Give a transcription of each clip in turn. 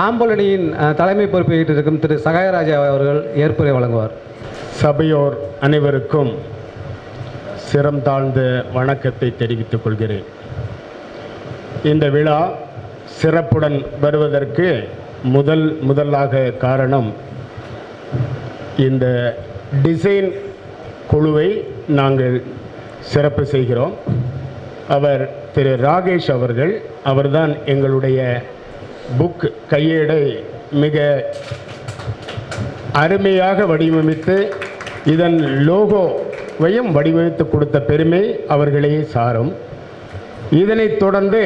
ஆம்பலணியின் தலைமை பொறுப்பை ஏற்றிருக்கும் திரு சகாயராஜா அவர்கள் ஏற்புரை வழங்குவார். சபையோர் அனைவருக்கும் சிரம் தாழ்ந்த வணக்கத்தை தெரிவித்துக் கொள்கிறேன். இந்த விழா சிறப்புடன் வருவதற்கு முதல் முதலாக காரணம் இந்த டிசைன் குழுவை நாங்கள் சிறப்பு செய்கிறோம். அவர் திரு ராகேஷ் அவர்கள் அவர்தான் எங்களுடைய புக் கையேடை மிக அருமையாக வடிவமைத்து இதன் லோகோவையும் வடிவமைத்து கொடுத்த பெருமை அவர்களே சாரும். இதனைத் தொடர்ந்து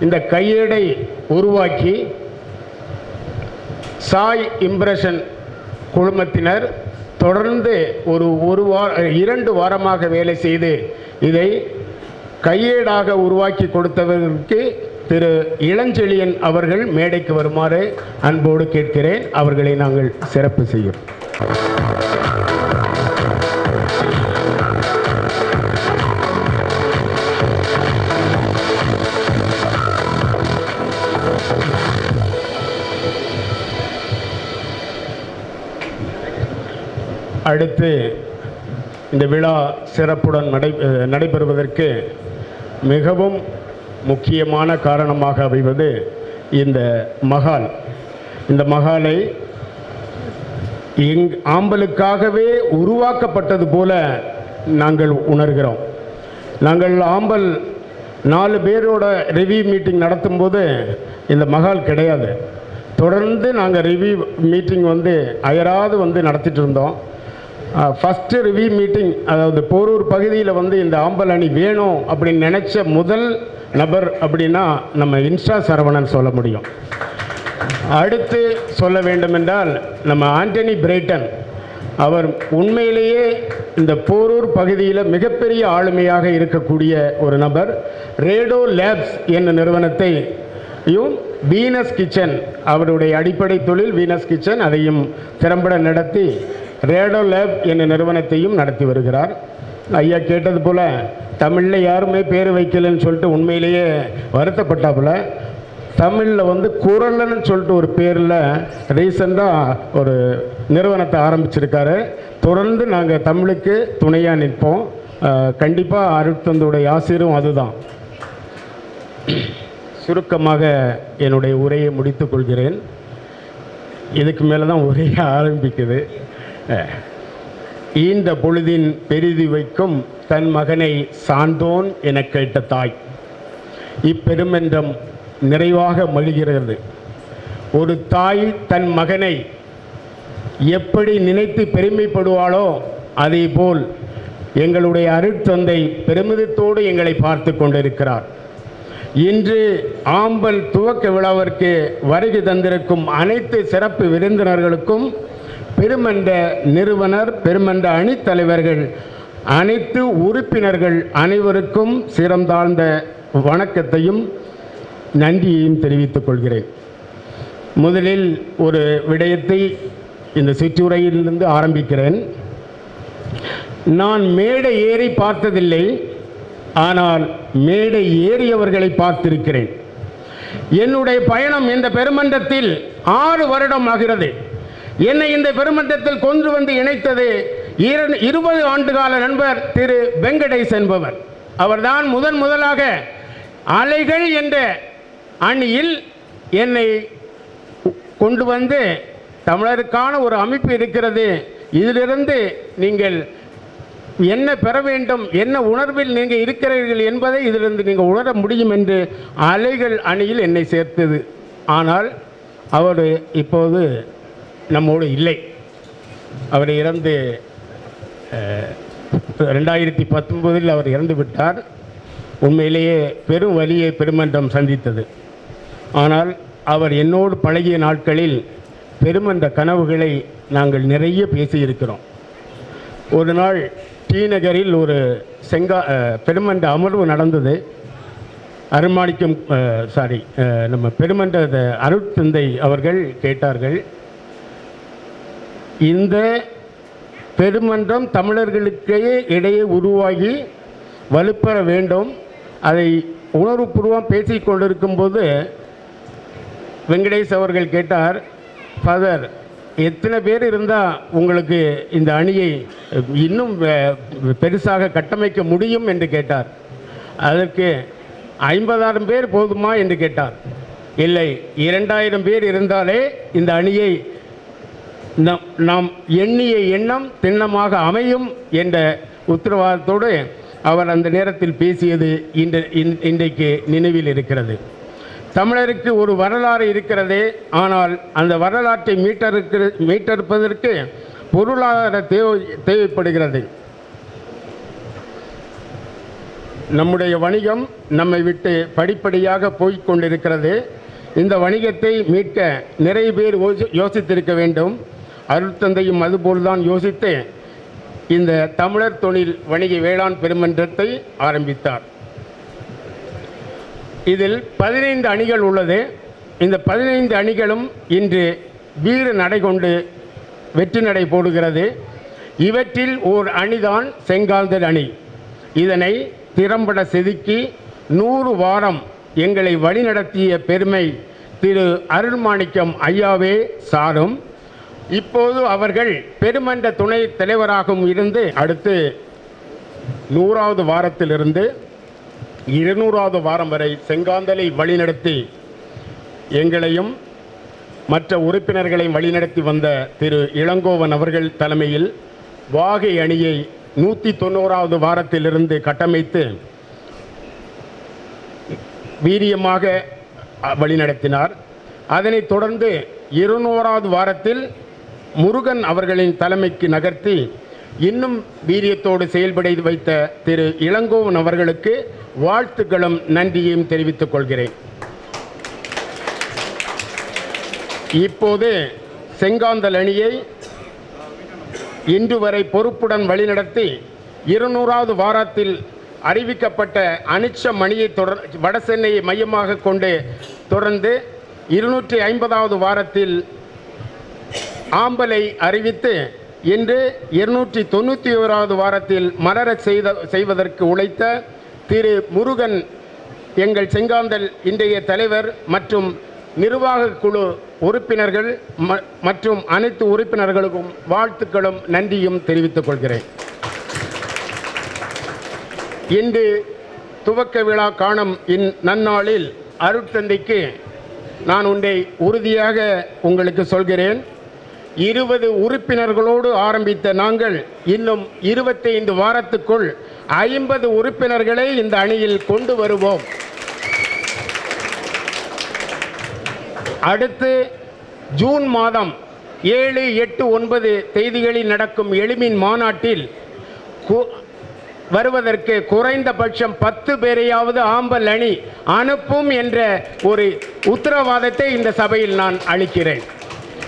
இந்த கையேடை உருவாக்கி சாய் இம்ப்ரெஷன் குழுமத்தினர் தொடர்ந்து ஒரு ஒரு வார இரண்டு வாரமாக வேலை செய்து இதை கையேடாக உருவாக்கி கொடுத்தவர்களுக்கு திரு இளஞ்செழியன் அவர்கள் மேடைக்கு வருமாறு அன்போடு கேட்கிறேன். அவர்களை நாங்கள் சிறப்பு செய்யும். அடுத்து இந்த விழா சிறப்புடன் நடை நடைபெறுவதற்கு மிகவும் முக்கியமான காரணமாக அமைவது இந்த மகால். இந்த மகாலை எங் ஆம்பலுக்காகவே உருவாக்கப்பட்டது போல நாங்கள் உணர்கிறோம். நாங்கள் ஆம்பல் நாலு பேரோட ரிவ்யூ மீட்டிங் நடத்தும்போது இந்த மகால் கிடையாது. தொடர்ந்து நாங்கள் ரிவ்யூ மீட்டிங் வந்து அயராது வந்து நடத்திட்டு இருந்தோம். ஃபஸ்ட்டு ரிவ்யூ மீட்டிங் அதாவது போரூர் பகுதியில் வந்து இந்த ஆம்பல் அணி வேணும் அப்படின்னு நினச்ச முதல் நபர் அப்படின்னா நம்ம இன்ஸ்டா சரவணன் சொல்ல முடியும். அடுத்து சொல்ல வேண்டுமென்றால் நம்ம ஆண்டனி பிரைட்டன். அவர் உண்மையிலேயே இந்த போரூர் பகுதியில் மிகப்பெரிய ஆளுமையாக இருக்கக்கூடிய ஒரு நபர். ரேடோ லேப்ஸ் என்ற நிறுவனத்தை யும் வீனஸ் கிச்சன் அவருடைய அடிப்படை தொழில் வீனஸ் கிச்சன் அதையும் திறம்பட நடத்தி ரேடோ லேப் என்ற நிறுவனத்தையும் நடத்தி வருகிறார். ஐயா கேட்டது போல் தமிழில் யாருமே பேர் வைக்கலைன்னு சொல்லிட்டு உண்மையிலேயே வருத்தப்பட்டாப்புல. தமிழில் வந்து குரலன்னு சொல்லிட்டு ஒரு பேரில் ரீசெண்டாக ஒரு நிறுவனத்தை ஆரம்பிச்சிருக்காரு. தொடர்ந்து நாங்கள் தமிழுக்கு துணையாக நிற்போம். கண்டிப்பாக அருட்தந்தோடைய ஆசிரியரும் அதுதான். சுருக்கமாக என்னுடைய உரையை முடித்துக் கொள்கிறேன். இதுக்கு மேலே தான் உரையை ஆரம்பிக்குது. ஈந்த பொழுதின் பெரிதி வைக்கும் தன் மகனை சான்றோன் என கேட்ட தாய். இப்பெருமென்றம் நிறைவாக மழுகிறது ஒரு தாய் தன் மகனை எப்படி நினைத்து பெருமைப்படுவாளோ அதேபோல் எங்களுடைய அருட்தந்தை பெருமிதத்தோடு எங்களை பார்த்து கொண்டிருக்கிறார். இன்று ஆம்பல் துவக்க விழாவிற்கு வருகை தந்திருக்கும் அனைத்து சிறப்பு விருந்தினர்களுக்கும் பெருமன்ற நிறுவனர் பெருமன்ற அணித்தலைவர்கள் அனைத்து உறுப்பினர்கள் அனைவருக்கும் சிறந்தாழ்ந்த வணக்கத்தையும் நன்றியையும் தெரிவித்துக் கொள்கிறேன். முதலில் ஒரு விடயத்தை இந்த சிற்றுரையிலிருந்து ஆரம்பிக்கிறேன். நான் மேடை ஏறி பார்த்ததில்லை ஆனால் மேடை ஏறியவர்களை பார்த்திருக்கிறேன். என்னுடைய பயணம் இந்த பெருமன்றத்தில் ஆறு வருடம் ஆகிறது. என்னை இந்த பெருமன்றத்தில் கொண்டு வந்து இணைத்தது இருபது ஆண்டுகால நண்பர் திரு வெங்கடேஷ் என்பவர். அவர்தான் முதன் முதலாக அலைகள் என்ற அணியில் என்னை கொண்டு வந்து தமிழருக்கான ஒரு அமைப்பு இருக்கிறது. இதிலிருந்து நீங்கள் என்ன பெற வேண்டும் என்ன உணர்வில் நீங்கள் இருக்கிறீர்கள் என்பதை இதிலிருந்து நீங்கள் உணர முடியும் என்று அலைகள் அணியில் என்னை சேர்த்தது. ஆனால் அவர் இப்போது நம்மோடு இல்லை. அவர் இறந்து ரெண்டாயிரத்தி பத்தொன்பதில் அவர் இறந்து விட்டார். உண்மையிலேயே பெரும் வலியை பெருமன்றம் சந்தித்தது. ஆனால் அவர் என்னோடு பழகிய நாட்களில் பெருமன்ற கனவுகளை நாங்கள் நிறைய பேசியிருக்கிறோம். ஒரு நாள் டி நகரில் ஒரு செங்கா பெருமன்ற அமர்வு நடந்தது. அருமாணிக்கம் சாரி நம்ம பெருமன்ற த- அருட்தந்தை அவர்கள் கேட்டார்கள். இந்த பெருமன்றம் தமிழர்களுக்கே இடையே உருவாகி வலுப்பெற வேண்டும். அதை உணர்வுபூர்வம் பேசி கொண்டிருக்கும்போது வெங்கடேஷ் அவர்கள் கேட்டார் ஃபாதர் எத்தனை பேர் இருந்தால் உங்களுக்கு இந்த அணியை இன்னும் பெருசாக கட்டமைக்க முடியும்? என்று கேட்டார். அதற்கு ஐம்பதாயிரம் பேர் போதுமா? என்று கேட்டார். இல்லை இரண்டாயிரம் பேர் இருந்தாலே இந்த அணியை நம் நாம் எண்ணிய எண்ணம் திண்ணமாக அமையும் என்ற உத்தரவாதத்தோடு அவர் அந்த நேரத்தில் பேசியது இன்று இன்- இன்றைக்கு நினைவில் இருக்கிறது. தமிழருக்கு ஒரு வரலாறு இருக்கிறது ஆனால் அந்த வரலாற்றை மீட்டெடுக்கிற மீட்டெடுப்பதற்கு பொருளாதார தேவை தேவைப்படுகிறது. நம்முடைய வணிகம் நம்மை விட்டு படிப்படியாக போய்க் கொண்டிருக்கிறது. இந்த வணிகத்தை மீட்க நிறைய பேர் யோசி- யோசித்திருக்க வேண்டும். அருட்தந்தையும் அதுபோல்தான் யோசித்து இந்த தமிழர் தொழில் வணிக வேளாண் பெருமன்றத்தை ஆரம்பித்தார். இதில் பதினைந்து அணிகள் உள்ளது. இந்த பதினைந்து அணிகளும் இன்று வீறு நடை கொண்டு வெற்றி நடை போடுகிறது. இவற்றில் ஓர் அணிதான் செங்கால்தர் அணி. இதனை திறம்பட செதுக்கி நூறு வாரம் எங்களை வழிநடத்திய பெருமை திரு அருள்மாணிக்கம் ஐயாவே சாரும். இப்போது அவர்கள் பெருமன்ற துணை தலைவராகவும் இருந்து அடுத்து நூறாவது வாரத்திலிருந்து இருநூறாவது வாரம் வரை செங்காந்தலை வழிநடத்தி எங்களையும் மற்ற உறுப்பினர்களையும் வழிநடத்தி வந்த திரு இளங்கோவன் அவர்கள் தலைமையில் வாகை அணியை நூற்றி தொண்ணூறாவது வாரத்திலிருந்து கட்டமைத்து வீரியமாக வழிநடத்தினார். அதனைத் தொடர்ந்து இருநூறாவது வாரத்தில் முருகன் அவர்களின் தலைமைக்கு நகர்த்தி இன்னும் வீரியத்தோடு செயல்பட வைத்த திரு இளங்கோவன் அவர்களுக்கு வாழ்த்துக்களும் நன்றியையும் தெரிவித்துக் கொள்கிறேன். இப்போது செங்காந்தல் அணியை இன்று வரை பொறுப்புடன் வழிநடத்தி இருநூறாவது வாரத்தில் அறிவிக்கப்பட்ட அனிச்ச மணியை தொடர் வடசென்னையை மையமாக கொண்டு தொடர்ந்து இருநூற்றி ஐம்பதாவது வாரத்தில் ஆம்பலை அறிவித்து இன்று இருநூற்றி தொண்ணூற்றி ஓராவது வாரத்தில் மலரச் செய்த செய்வதற்கு உழைத்த திரு முருகன் எங்கள் செங்காந்தல் இன்றைய தலைவர் மற்றும் நிர்வாக குழு உறுப்பினர்கள் ம- மற்றும் அனைத்து உறுப்பினர்களுக்கும் வாழ்த்துக்களும் நன்றியும் தெரிவித்துக் கொள்கிறேன். இன்று துவக்க விழா காணும் இந் நன்னாளில் அருட்தந்தைக்கு நான் உன்னை உறுதியாக உங்களுக்கு சொல்கிறேன். இருபது உறுப்பினர்களோடு ஆரம்பித்த நாங்கள் இன்னும் இருபத்தைந்து வாரத்துக்குள் ஐம்பது உறுப்பினர்களை இந்த அணியில் கொண்டு வருவோம். அடுத்து ஜூன் மாதம் ஏழு எட்டு ஒன்பது தேதிகளில் நடக்கும் எளிமின் மாநாட்டில் கு- வருவதற்கு குறைந்தபட்சம் பத்து பேரையாவது ஆம்பல் அணி அனுப்பும் என்ற ஒரு உத்தரவாதத்தை இந்த சபையில் நான் அளிக்கிறேன்.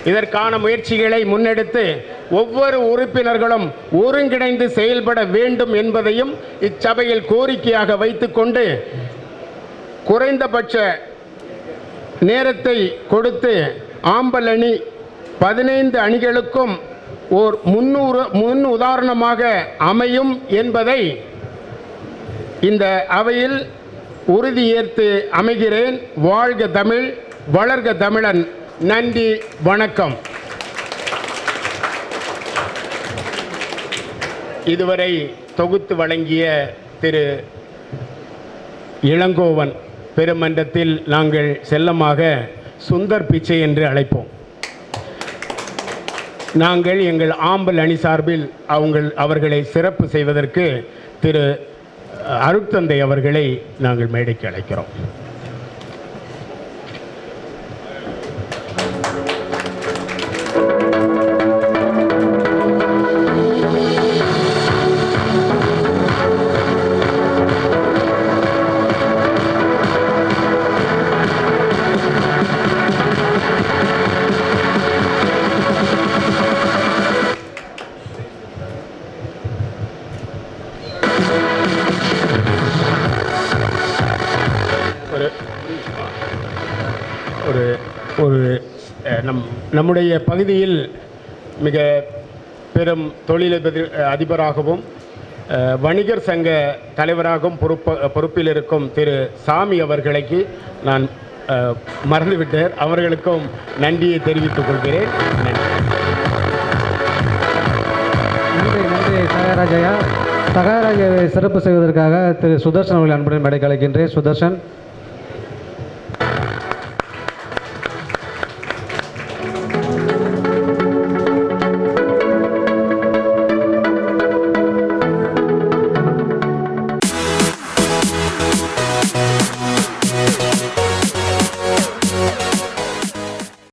இதற்கான முயற்சிகளை முன்னெடுத்து ஒவ்வொரு உறுப்பினர்களும் ஒருங்கிணைந்து செயல்பட வேண்டும் என்பதையும் இச்சபையில் கோரிக்கையாக வைத்துக்கொண்டு குறைந்தபட்ச நேரத்தை கொடுத்து ஆம்பல் அணி பதினைந்து அணிகளுக்கும் ஓர் முன்னூறு முன் உதாரணமாக அமையும் என்பதை இந்த அவையில் உறுதியேற்று அமைகிறேன். வாழ்க தமிழ் வளர்க தமிழன். நன்றி வணக்கம். இதுவரை தொகுத்து வழங்கிய திரு இளங்கோவன் பெருமன்றத்தில் நாங்கள் செல்லமாக சுந்தர் பிச்சை என்று அழைப்போம். நாங்கள் எங்கள் ஆம்பல் அணி சார்பில் அவங்கள் அவர்களை சிறப்பு செய்வதற்கு திரு அருட்தந்தை அவர்களை நாங்கள் மேடைக்கு அழைக்கிறோம். நம்முடைய பகுதியில் மிக பெரும் தொழிலதிபர் அதிபராகவும் வணிகர் சங்க தலைவராகவும் பொறுப்ப பொறுப்பில் இருக்கும் திரு சாமி அவர்களுக்கு நான் மறந்துவிட்டார் அவர்களுக்கும் நன்றியை தெரிவித்துக் கொள்கிறேன். நன்றி. நன்றி நன்றி சகாயராஜையா சிறப்பு செய்வதற்காக திரு சுதர்ஷன் அவர்கள் அன்புடன் மேடைக்கு கலைக்கின்றேன் சுதர்ஷன்